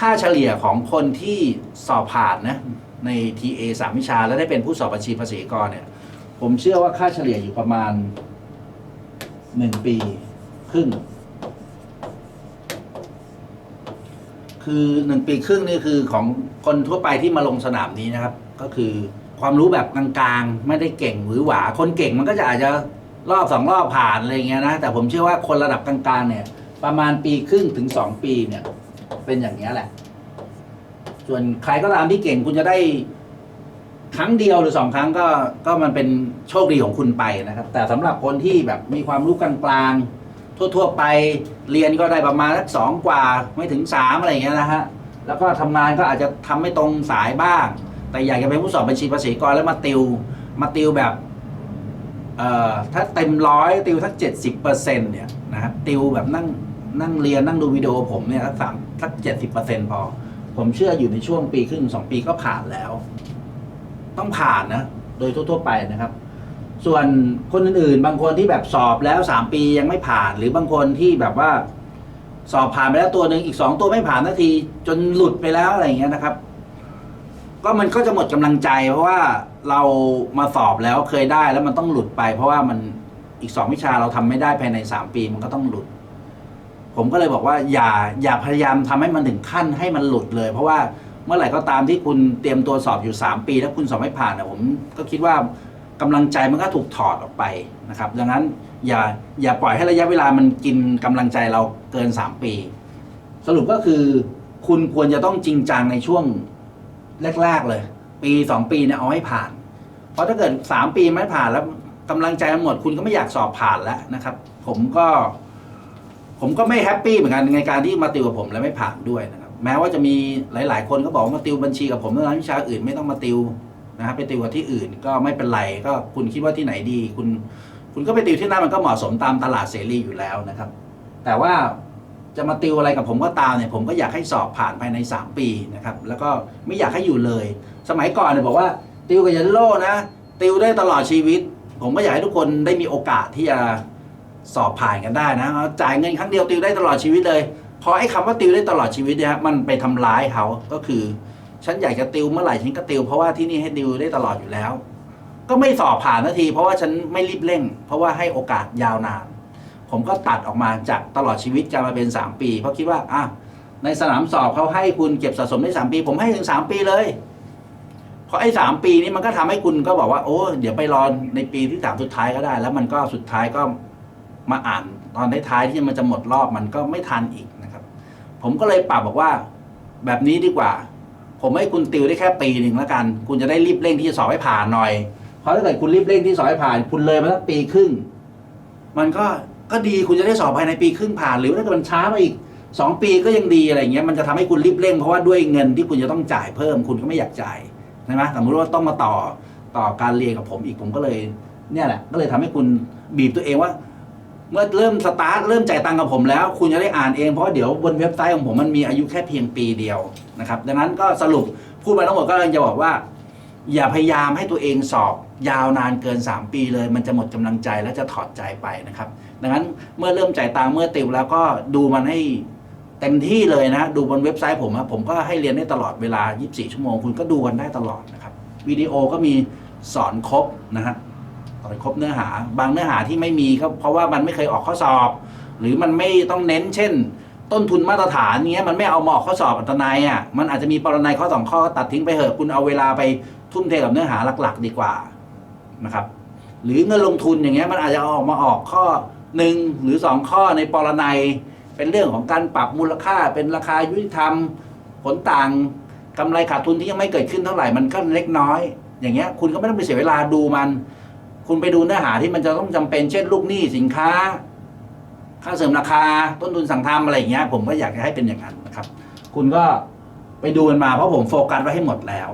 ค่าเฉลี่ยของคนที่สอบผ่านนะใน TA สามวิชา แล้วได้เป็นผู้สอบบัญชีภาษีกรเนี่ย ผมเชื่อว่าค่าเฉลี่ยอยู่ประมาณหนึ่งปีครึ่ง คือหนึ่งปีครึ่งนี่คือของคนทั่วไปที่มาลงสนามนี้นะครับ ก็คือความรู้แบบกลางๆ ไม่ได้เก่งหรือหวา คนเก่งมันก็จะอาจจะรอบสองรอบผ่านอะไรเงี้ยนะ แต่ผมเชื่อว่าคนระดับกลางๆเนี่ย ประมาณปีครึ่งถึงสองปีเนี่ย เป็นอย่างนี้แหละ ส่วนใครก็ตามที่เก่งคุณจะได้ครั้งเดียวหรือสองครั้งก็ก็มันเป็นโชคดีของคุณไปนะครับ แต่สำหรับคนที่แบบมีความรู้กลางๆทั่ว ๆ ไปเรียนก็ได้ประมาณสักสองกว่าไม่ถึงสามอะไรอย่างเงี้ยนะฮะแล้วก็ทำงานก็อาจจะทำไม่ตรงสายบ้าง แต่อยากจะเป็นผู้สอบบัญชีภาษีกรแล้วมาติว มาติวแบบเอ่อถ้าเต็มร้อยติวสักเจ็ดสิบเปอร์เซ็นเนี่ยนะครับติวแบบนั่ง นั่งเรียนนั่งดูวิดีโอผมเนี่ยสักสามสักเจ็ดสิบเปอร์เซ็นพอ ผมเชื่ออยู่ในช่วงปีครึ่งสองปีก็ผ่านแล้ว ต้องผ่านนะ โดยทั่ว ๆ ไปนะครับ ส่วนคนอื่นๆ บางคนที่แบบสอบแล้วสามปียังไม่ผ่าน หรือบางคนที่แบบว่า สอบผ่านไปแล้วตัวหนึ่งอีกสองตัวไม่ผ่านนาที จนหลุดไปแล้วอะไรอย่างเงี้ยนะครับ ก็มันก็จะหมดกำลังใจ เพราะว่าเรามาสอบแล้วเคยได้แล้วมันต้องหลุดไป เพราะว่ามันอีกสองวิชาเราทำไม่ได้ภายในสามปีมันก็ต้องหลุด ผมก็เลยบอกว่าอย่าอย่าพยายามทำให้มันถึงขั้นให้มันหลุดเลย เพราะว่าเมื่อไหร่ก็ตามที่คุณเตรียมตัวสอบอยู่ 3 ปี แล้วคุณสอบไม่ผ่านนะผมก็คิดว่ากำลังใจมันก็ถูกถอดออกไปนะครับ ดังนั้นอย่าอย่าปล่อยให้ระยะเวลามันกินกำลังใจเราเกิน 3 ปี สรุปก็คือ คุณควรจะต้องจริงจังในช่วงแรกๆเลย ปีสองปีเนี่ยเอาให้ผ่าน เพราะถ้าเกิดสามปีไม่ผ่านแล้วกำลังใจมันหมดคุณก็ไม่อยากสอบผ่านแล้วนะครับ ผมก็ ผมก็ไม่แฮปปี้เหมือนกันในการที่มาติวกับผมแล้วไม่ผ่านด้วยนะครับ แม้ว่าจะมีหลาย ๆ คนก็บอกว่ามาติวบัญชีกับผมแล้ววิชาอื่นไม่ต้องมาติวนะครับไปติวกับที่อื่นก็ไม่เป็นไรก็คุณคิดว่าที่ไหนดี คุณคุณก็ไปติวที่นั่นมันก็เหมาะสมตามตลาดเสรีอยู่แล้วนะครับ แต่ว่าจะมาติวอะไรกับผมก็ตามเนี่ยผมก็อยากให้สอบผ่านภายใน 3 ปีนะครับแล้วก็ไม่อยากให้อยู่เลย สมัยก่อนเนี่ยบอกว่าติวกับยันโลนะติวได้ตลอดชีวิต ผมก็อยากให้ทุกคนได้มีโอกาสที่จะ สอบผ่านกันได้นะจ่ายเงินครั้งเดียวติวได้ตลอดชีวิตเลยพอไอ้คำว่าติวได้ตลอดชีวิตเนี่ยมันไปทำร้ายเขาก็คือ ฉันอยากจะติวเมื่อไหร่ฉันก็ติวเพราะว่าที่นี่ให้ติวได้ตลอดอยู่แล้ว ก็ไม่สอบผ่านนาที เพราะว่าฉันไม่รีบเร่ง เพราะว่าให้โอกาสยาวนาน ผมก็ตัดออกมาจากตลอดชีวิตจะมาเป็น 3 ปี เพราะคิดว่าอะในสนามสอบเขาให้คุณเก็บสะสมได้ 3 ปี ผมให้ถึง 3 ปีเลยเพราะไอ้สามปีนี้มันก็ทำให้คุณก็บอกว่าโอ้เดี๋ยวไปรอในปีที่สามสุดท้ายก็ได้ แล้วมันก็สุดท้ายก็ มาอ่านตอนท้ายๆที่มันจะหมดรอบมันก็ไม่ทันอีกนะครับ ผมก็เลยปรับบอกว่าแบบนี้ดีกว่า ผมให้คุณติวได้แค่ปีหนึ่งแล้วกัน คุณจะได้รีบเร่งที่จะสอบให้ผ่านหน่อย เพราะถ้าเกิดคุณรีบเร่งที่สอบให้ผ่าน คุณเลยมาสักปีครึ่ง มันก็ก็ดีคุณจะได้สอบภายในปีครึ่งผ่าน หรือถ้าเกิดมันช้ามาอีกสองปีก็ยังดีอะไรเงี้ยมันจะทำให้คุณรีบเร่งเพราะว่าด้วยเงินที่คุณจะต้องจ่ายเพิ่มคุณก็ไม่อยากจ่ายใช่ไหมสมมติว่าต้องมาต่อต่อการเรียนกับผมอีกผมก็เลยเนี่ยแหละ ก็เลยทำให้คุณบีบตัวเองว่า เมื่อเริ่มสตาร์ทเริ่มจ่ายตังค์กับผมแล้ว คุณจะได้อ่านเองเพราะเดี๋ยวบนเว็บไซต์ของผมมันมีอายุแค่เพียงปีเดียวนะครับดังนั้นก็สรุปพูดมาทั้งหมดก็เลยจะบอกว่า อย่าพยายามให้ตัวเองสอบยาวนานเกิน 3 ปีเลย มันจะหมดกำลังใจและจะถอดใจไปนะครับ ดังนั้นเมื่อเริ่มจ่ายตังค์เมื่อติวแล้วก็ดูมันให้เต็มที่เลยนะดูบนเว็บไซต์ผมอะผมก็ให้เรียนได้ตลอดเวลา 24 ชั่วโมง คุณก็ดูกันได้ตลอดนะครับวิดีโอก็มีสอนครบนะฮะส อนครบเนื้อหา บางเนื้อหาที่ไม่มีก็เพราะว่ามันไม่เคยออกข้อสอบ หรือมันไม่ต้องเน้น เช่น ต้นทุนมาตรฐานเนี้ยมันไม่เอามาออกข้อสอบอัตนายอะมันอาจจะมีปรนัยข้อสองข้อตัดทิ้งไปเถอะคุณเอาเวลาไปทุ่มเทกับเนื้อหาหลัก ๆ ดีกว่านะครับ หรือเงินลงทุนอย่างเงี้ยมันอาจจะออกมาออกข้อหนึ่งหรือสองข้อในปรนัย เป็นเรื่องของการปรับมูลค่าเป็นราคายุติธรรมผลต่างกำไรขาดทุนที่ยังไม่เกิดขึ้นเท่าไหร่มันก็เล็กน้อย อย่างเงี้ยคุณก็ไม่ต้องไปเสียเวลาดูมัน คุณไปดูเนื้อหาที่มันจะต้องจำเป็นเช่นลูกหนี้สินค้า ค่าเสริมราคา ต้นทุนสั่งทำอะไรอย่างเงี้ย ผมก็อยากจะให้เป็นอย่างนั้นนะครับ คุณก็ไปดูมันมาเพราะผมโฟกัสไว้ให้หมดแล้ว